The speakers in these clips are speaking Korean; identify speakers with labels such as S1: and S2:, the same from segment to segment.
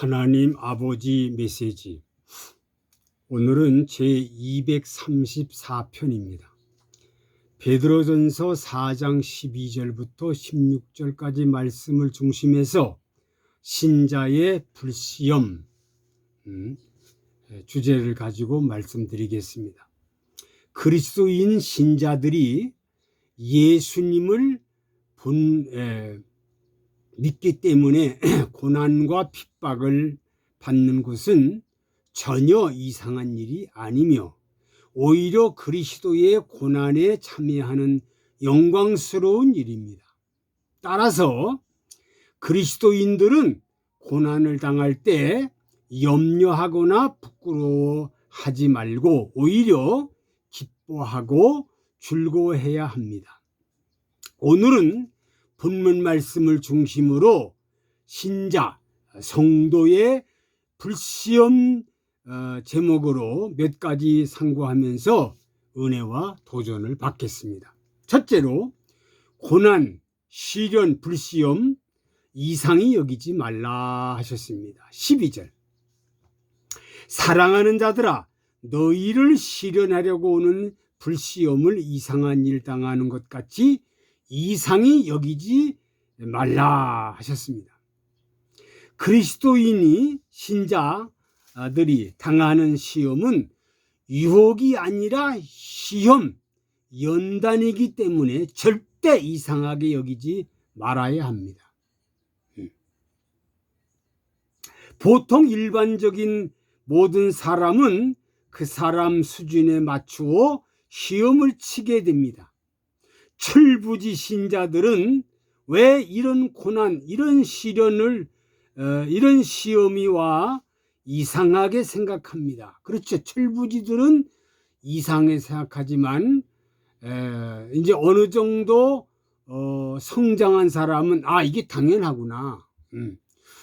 S1: 하나님 아버지 메시지. 오늘은 제 234편입니다. 베드로전서 4장 12절부터 16절까지 말씀을 중심해서 신자의 불시험 음, 예, 주제를 가지고 말씀드리겠습니다. 그리스도인 신자들이 예수님을 본 에, 예, 믿기 때문에 고난과 핍박을 받는 것은 전혀 이상한 일이 아니며 오히려 그리스도의 고난에 참여하는 영광스러운 일입니다. 따라서 그리스도인들은 고난을 당할 때 염려하거나 부끄러워하지 말고 오히려 기뻐하고 즐거워해야 합니다. 오늘은 본문 말씀을 중심으로 신자, 성도의 불시험 어, 제목으로 몇 가지 상고하면서 은혜와 도전을 받겠습니다. 첫째로 고난, 시련, 불시험 이상이 여기지 말라 하셨습니다. 12절 사랑하는 자들아 너희를 시련하려고 오는 불시험을 이상한 일 당하는 것 같이 이상히 여기지 말라 하셨습니다. 그리스도인이 신자들이 당하는 시험은 유혹이 아니라 시험, 연단이기 때문에 절대 이상하게 여기지 말아야 합니다. 음. 보통 일반적인 모든 사람은 그 사람 수준에 맞추어 시험을 치게 됩니다. 출부지 신자들은 왜 이런 고난, 이런 시련을, 어, 이런 시험이와 이상하게 생각합니다. 그렇죠. 철부지들은 이상하게 생각하지만, 이제 어느 정도 어, 성장한 사람은, 아, 이게 당연하구나. 음.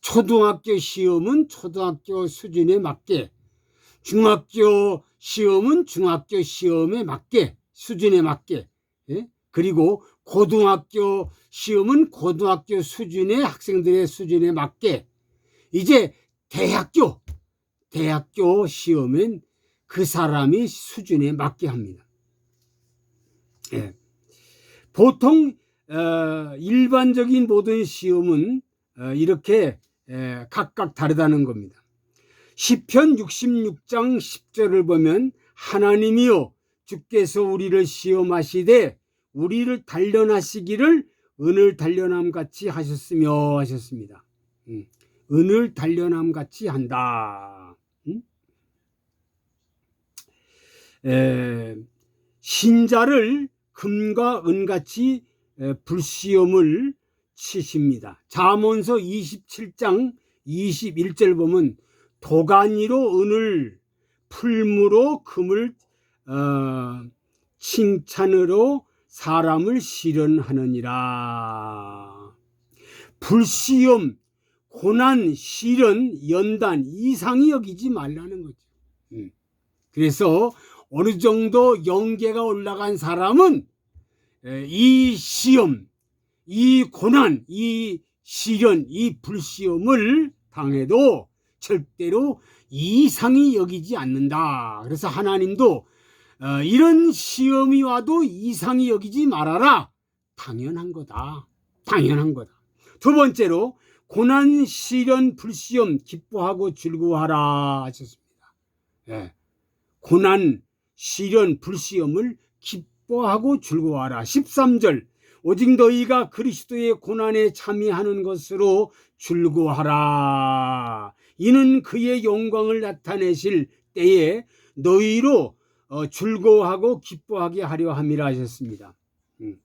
S1: 초등학교 시험은 초등학교 수준에 맞게, 중학교 시험은 중학교 시험에 맞게, 수준에 맞게, 그리고 고등학교 시험은 고등학교 수준의 학생들의 수준에 맞게 이제 대학교 대학교 시험은 그 사람이 수준에 맞게 합니다. 예. 보통 어, 일반적인 모든 시험은 어, 이렇게 에, 각각 다르다는 겁니다. 시편 66장 10절을 보면 하나님이요 주께서 우리를 시험하시되 우리를 단련하시기를 은을 단련함 같이 하셨으며 하셨습니다. 음. 은을 단련함 같이 한다. 음? 에, 신자를 금과 은같이 불시험을 치십니다. 잠언서 27장 21절 보면 도가니로 은을 풀무로 금을 어, 칭찬으로 사람을 실현하느니라. 불시험, 고난, 실현, 연단 이상이 여기지 말라는 거죠. 음. 그래서 어느 정도 영계가 올라간 사람은 이 시험, 이 고난, 이 시련, 이 불시험을 당해도 절대로 이상이 여기지 않는다. 그래서 하나님도 어, 이런 시험이 와도 이상히 여기지 말아라. 당연한 거다. 당연한 거다. 두 번째로 고난, 시련, 불시험 기뻐하고 즐거워하라 하셨습니다. 예. 고난, 시련, 불시험을 기뻐하고 즐거워하라. 13절 오직 너희가 그리스도의 고난에 참여하는 것으로 즐거워하라. 이는 그의 영광을 나타내실 때에 너희로 어, 즐거워하고 기뻐하게 하려 함이라 하셨습니다. 음.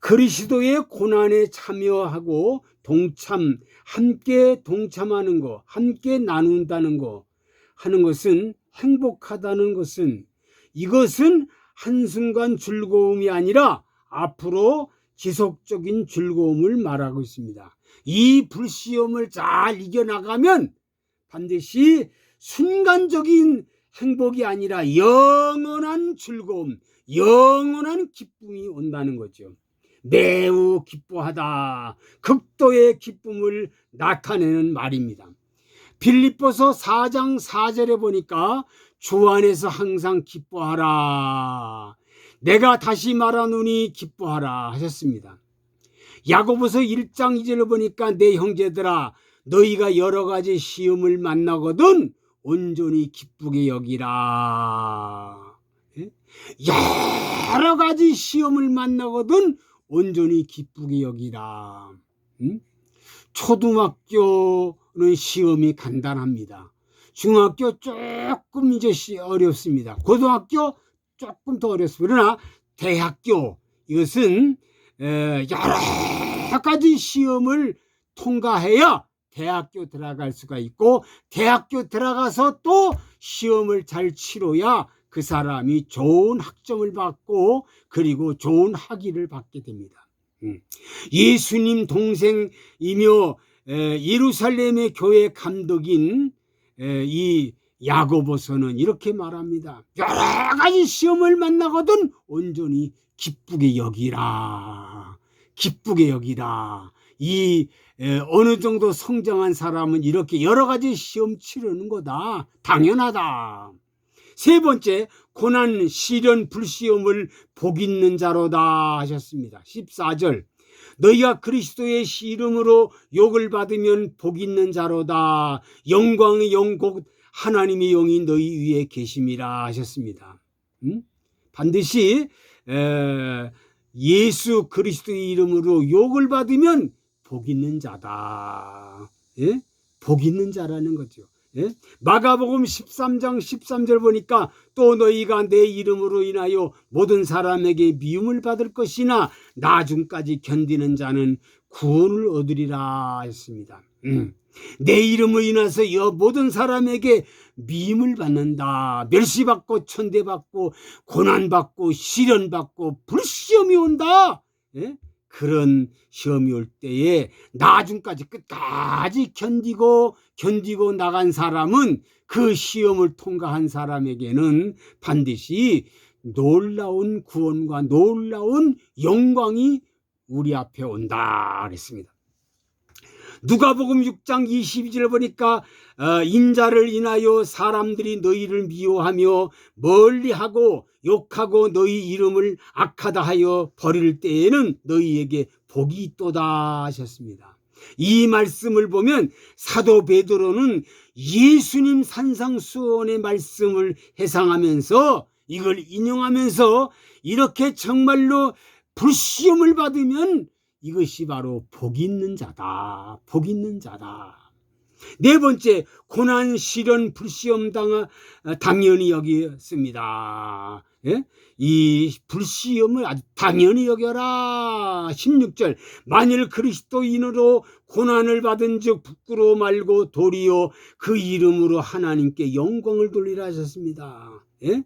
S1: 그리스도의 고난에 참여하고 동참, 함께 동참하는 것, 함께 나눈다는 것, 하는 것은 행복하다는 것은 이것은 한순간 즐거움이 아니라 앞으로 지속적인 즐거움을 말하고 있습니다. 이 불시험을 잘 이겨나가면 반드시 순간적인 행복이 아니라 영원한 즐거움, 영원한 기쁨이 온다는 거죠. 매우 기뻐하다. 극도의 기쁨을 나타내는 말입니다. 빌립보서 4장 4절에 보니까 주 안에서 항상 기뻐하라. 내가 다시 말하노니 기뻐하라 하셨습니다. 야고보서 1장 2절을 보니까 내 형제들아 너희가 여러 가지 시험을 만나거든 온전히 기쁘게 여기라. 예? 여러 가지 시험을 만나거든 온전히 기쁘게 여기라. 음? 초등학교는 시험이 간단합니다. 중학교 조금 이제 어렵습니다. 고등학교 조금 더 어렵습니다. 그러나 대학교 이것은 여러 가지 시험을 통과해야 대학교 들어갈 수가 있고 대학교 들어가서 또 시험을 잘 치러야 그 사람이 좋은 학점을 받고 그리고 좋은 학위를 받게 됩니다. 음. 예수님 동생이며 예루살렘의 교회 감독인 이 야고보서는 이렇게 말합니다. 여러 가지 시험을 만나거든 온전히 기쁘게 여기라. 기쁘게 여기라. 이 어느 정도 성장한 사람은 이렇게 여러 가지 시험 치르는 거다. 당연하다. 세 번째, 고난, 시련, 불시험을 복 있는 자로다 하셨습니다. 14절. 너희가 그리스도의 이름으로 욕을 받으면 복 있는 자로다. 영광의 영곡 하나님의 영이 너희 위에 계심이라 하셨습니다. 음? 반드시 에, 예수 그리스도의 이름으로 욕을 받으면 복 있는 자다. 예? 복 있는 자라는 거죠. 예? 마가복음 13장 13절 보니까 또 너희가 내 이름으로 인하여 모든 사람에게 미움을 받을 것이나 나중까지 견디는 자는 구원을 얻으리라 했습니다. 음. 내 이름으로 인해서 모든 사람에게 미움을 받는다. 멸시받고 천대받고 고난받고 시련받고 불시험이 온다. 예? 그런 시험이 올 때에 나중까지 끝까지 견디고 견디고 나간 사람은 그 시험을 통과한 사람에게는 반드시 놀라운 구원과 놀라운 영광이 우리 앞에 온다 그랬습니다. 누가복음 6장 2 2절 보니까 어, 인자를 인하여 사람들이 너희를 미워하며 멀리하고 욕하고 너희 이름을 악하다 하여 버릴 때에는 너희에게 복이 있도다 하셨습니다. 이 말씀을 보면 사도 베드로는 예수님 산상수원의 말씀을 해상하면서 이걸 인용하면서 이렇게 정말로 불시험을 받으면 이것이 바로 복 있는 자다. 복 있는 자다. 네 번째, 고난, 시련, 불시험 당 당연히 여기였습니다. 예? 이 불시험을 아주 당연히 여겨라. 16절. 만일 그리스도인으로 고난을 받은 즉 부끄러워 말고 도리어 그 이름으로 하나님께 영광을 돌리라 하셨습니다. 예?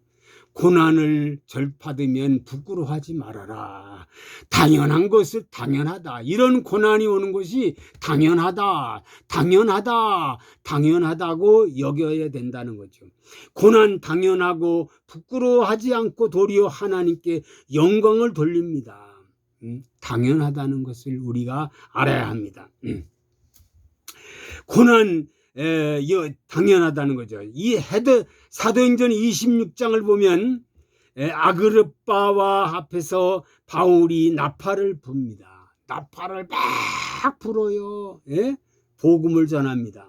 S1: 고난을 절받으면 부끄러워하지 말아라. 당연한 것을 당연하다. 이런 고난이 오는 것이 당연하다. 당연하다. 당연하다고 여겨야 된다는 거죠. 고난 당연하고 부끄러워하지 않고 도리어 하나님께 영광을 돌립니다. 음, 당연하다는 것을 우리가 알아야 합니다. 음. 고난 당연하다는 거죠. 이 헤드 사도행전 26장을 보면 예, 아그르바와 앞에서 바울이 나팔을 붑니다. 나팔을 막 불어요. 예? 복음을 전합니다.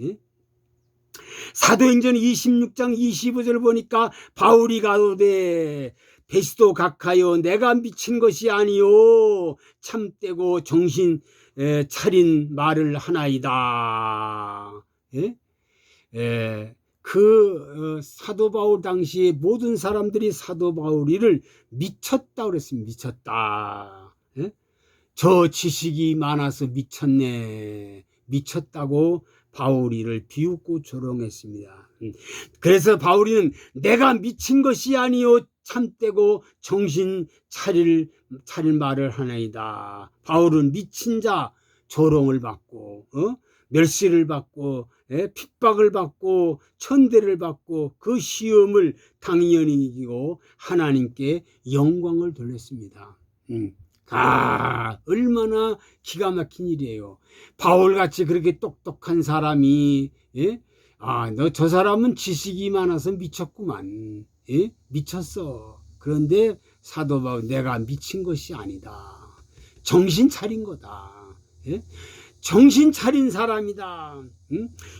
S1: 예? 사도행전 26장 25절 보니까 바울이 가로되 베스도 각하여 내가 미친 것이 아니요 참되고 정신 예, 차린 말을 하나이다. 예? 예. 그 어, 사도 바울 당시에 모든 사람들이 사도 바울이를 미쳤다 그랬습니다. 미쳤다. 예? 저 지식이 많아서 미쳤네. 미쳤다고 바울이를 비웃고 조롱했습니다. 음. 그래서 바울이는 내가 미친 것이 아니요 참되고 정신 차릴 차릴 말을 하나이다. 바울은 미친 자 조롱을 받고 어? 멸시를 받고 예? 핍박을 받고 천대를 받고 그 시험을 당연히 이기고 하나님께 영광을 돌렸습니다. 음. 아, 얼마나 기가 막힌 일이에요. 바울같이 그렇게 똑똑한 사람이, 예? 아, 너 저 사람은 지식이 많아서 미쳤구만. 예? 미쳤어. 그런데 사도 바울, 내가 미친 것이 아니다. 정신 차린 거다. 예? 정신 차린 사람이다.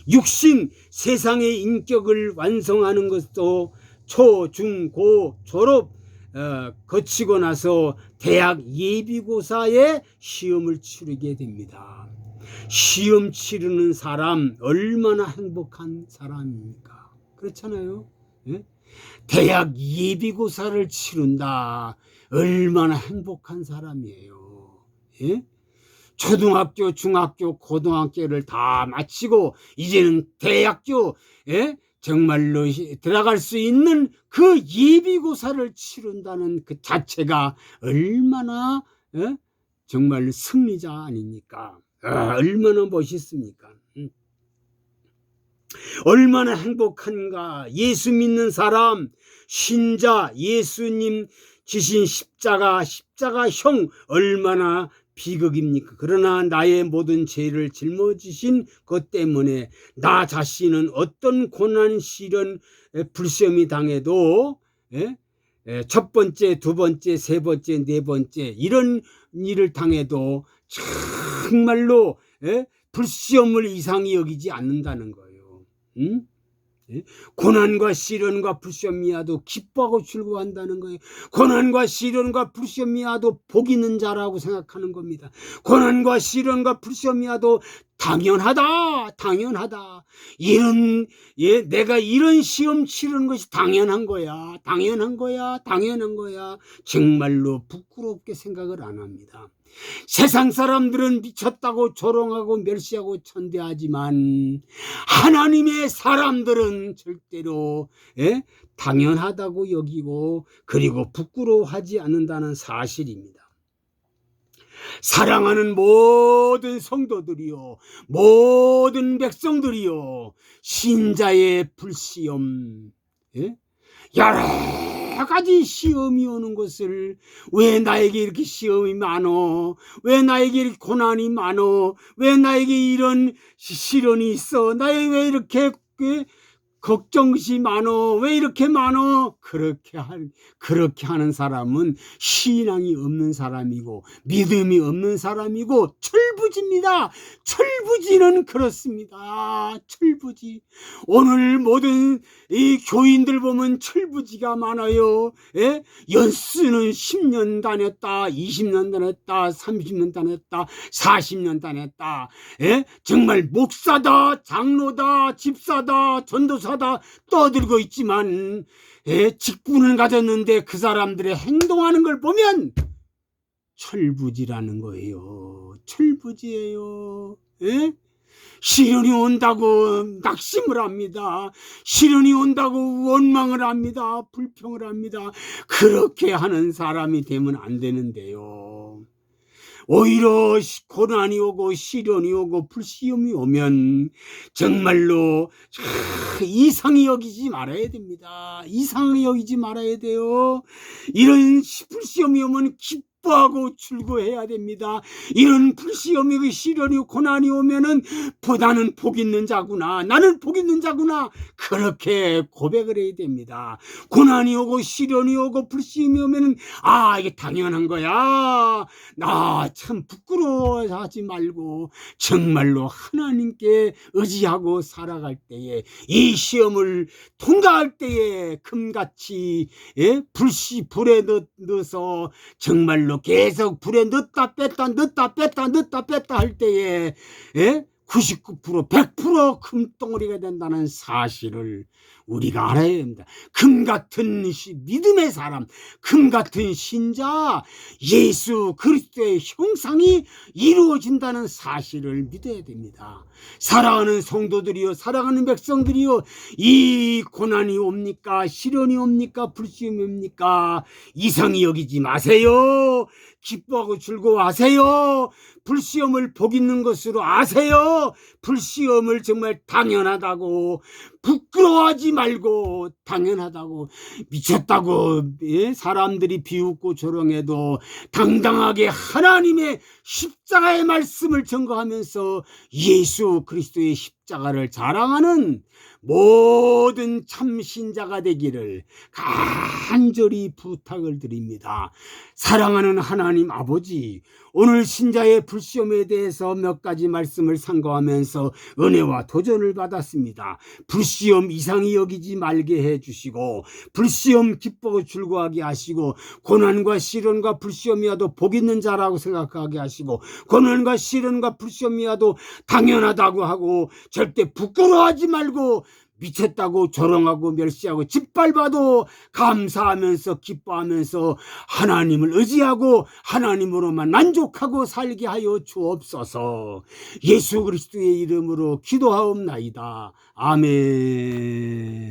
S1: 육신 세상의 인격을 완성하는 것도 초, 중, 고 졸업 어, 거치고 나서 대학 예비고사에 시험을 치르게 됩니다. 시험 치르는 사람 얼마나 행복한 사람입니까? 그렇잖아요. 예? 대학 예비고사를 치른다.
S2: 얼마나
S1: 행복한 사람이에요. 예? 초등학교, 중학교, 고등학교를 다 마치고 이제는 대학교, 에? 예? 정말로 들어갈 수 있는 그 예비고사를 치른다는 그 자체가 얼마나 에? 예? 정말 승리자 아닙니까? 아, 얼마나 멋있습니까? 음. 얼마나 행복한가 예수 믿는 사람 신자 예수님 지신 십자가 십자가 형 얼마나 비극입니까? 그러나 나의 모든 죄를 짊어지신 것 때문에 나 자신은 어떤 고난, 시련, 불시험이 당해도 첫 번째, 두 번째, 세 번째, 네 번째 이런 일을 당해도 정말로 불시험을 이상히 여기지 않는다는 거예요. 응? 예? 고난과 시련과 불시험이야도 기뻐하고 즐거워한다는 거예요. 고난과 시련과 불시험이야도 복 있는 자라고 생각하는 겁니다. 고난과 시련과 불시험이야도 당연하다, 당연하다.
S2: 이런,
S1: 예, 내가 이런 시험 치르는 것이 당연한 거야, 당연한 거야, 당연한 거야. 정말로 부끄럽게 생각을 안 합니다. 세상 사람들은 미쳤다고 조롱하고 멸시하고 천대하지만 하나님의 사람들은 절대로 예? 당연하다고 여기고 그리고 부끄러워하지 않는다는 사실입니다. 사랑하는 모든 성도들이요 모든 백성들이요 신자의 불시험 예? 여러 가지 시험이 오는 것을 왜 나에게 이렇게 시험이 많어? 왜 나에게 이렇게 고난이 많어? 왜 나에게 이런 시련이 있어? 나에 게왜 이렇게 예? 걱정이 많어. 왜 이렇게 많어? 그렇게 할 그렇게 하는 사람은 신앙이 없는 사람이고 믿음이 없는 사람이고 철부지입니다. 철부지는 그렇습니다. 철부지. 오늘 모든 이 교인들 보면 철부지가 많아요. 예? 연수는 10년 다녔다. 20년 다녔다. 30년 다녔다. 40년 다녔다. 예? 정말 목사다, 장로다, 집사다, 전도사 날다 떠들고 있지만 에, 직분을 가졌는데 그 사람들의 행동하는 걸 보면 철부지라는 거예요. 철부지예요. 에? 시련이 온다고 낙심을 합니다. 시련이 온다고 원망을 합니다. 불평을 합니다. 그렇게 하는 사람이 되면 안 되는데요. 오히려 고난이 오고 시련이 오고 불시험이 오면 정말로 이상히 여기지 말아야 됩니다. 이상히 여기지 말아야 돼요. 이런 불시험이 오면 기 기뻐하고 출고해야 됩니다. 이런 불시험이 그 시련이 고난이 오면은 보다는 복 있는 자구나 나는 복 있는 자구나 그렇게 고백을 해야 됩니다. 고난이 오고 시련이 오고 불시험이 오면은 아 이게 당연한 거야. 나 참 부끄러워하지 말고 정말로 하나님께 의지하고 살아갈 때에 이 시험을 통과할 때에 금같이 예? 불시 불에 넣어서 정말로 계속 불에 넣다 뺐다 넣다 뺐다 넣다 뺐다 할 때에 예? 99% 100% 금덩어리가 된다는 사실을 우리가 알아야 합니다. 금 같은 믿음의 사람, 금 같은 신자, 예수 그리스도의 형상이 이루어진다는 사실을 믿어야 됩니다. 사랑하는 성도들이요, 사랑하는 백성들이요, 이 고난이 옵니까? 시련이 옵니까? 불시험이 옵니까? 이상이 여기지 마세요. 기뻐하고 즐거워하세요. 불시험을 복 있는 것으로 아세요. 불시험을 정말 당연하다고 부끄러워하지 말고 당연하다고 미쳤다고 예? 사람들이 비웃고 조롱해도 당당하게 하나님의 십자가의 말씀을 전거하면서 예수 그리스도의 십 십자가를 자랑하는 모든 참신자가 되기를 간절히 부탁을 드립니다. 사랑하는 하나님 아버지, 오늘 신자의 불시험에 대해서 몇 가지 말씀을 상고하면서 은혜와 도전을 받았습니다. 불시험 이상히 여기지 말게 해 주시고 불시험 기뻐 즐거하게 하시고 고난과 시련과 불시험이라도 복 있는 자라고 생각하게 하시고 고난과 시련과 불시험이라도 당연하다고 하고 절대 부끄러워하지 말고 미쳤다고 조롱하고 멸시하고 짓밟아도 감사하면서 기뻐하면서 하나님을 의지하고 하나님으로만 만족하고 살게 하여 주옵소서 예수 그리스도의 이름으로 기도하옵나이다. 아멘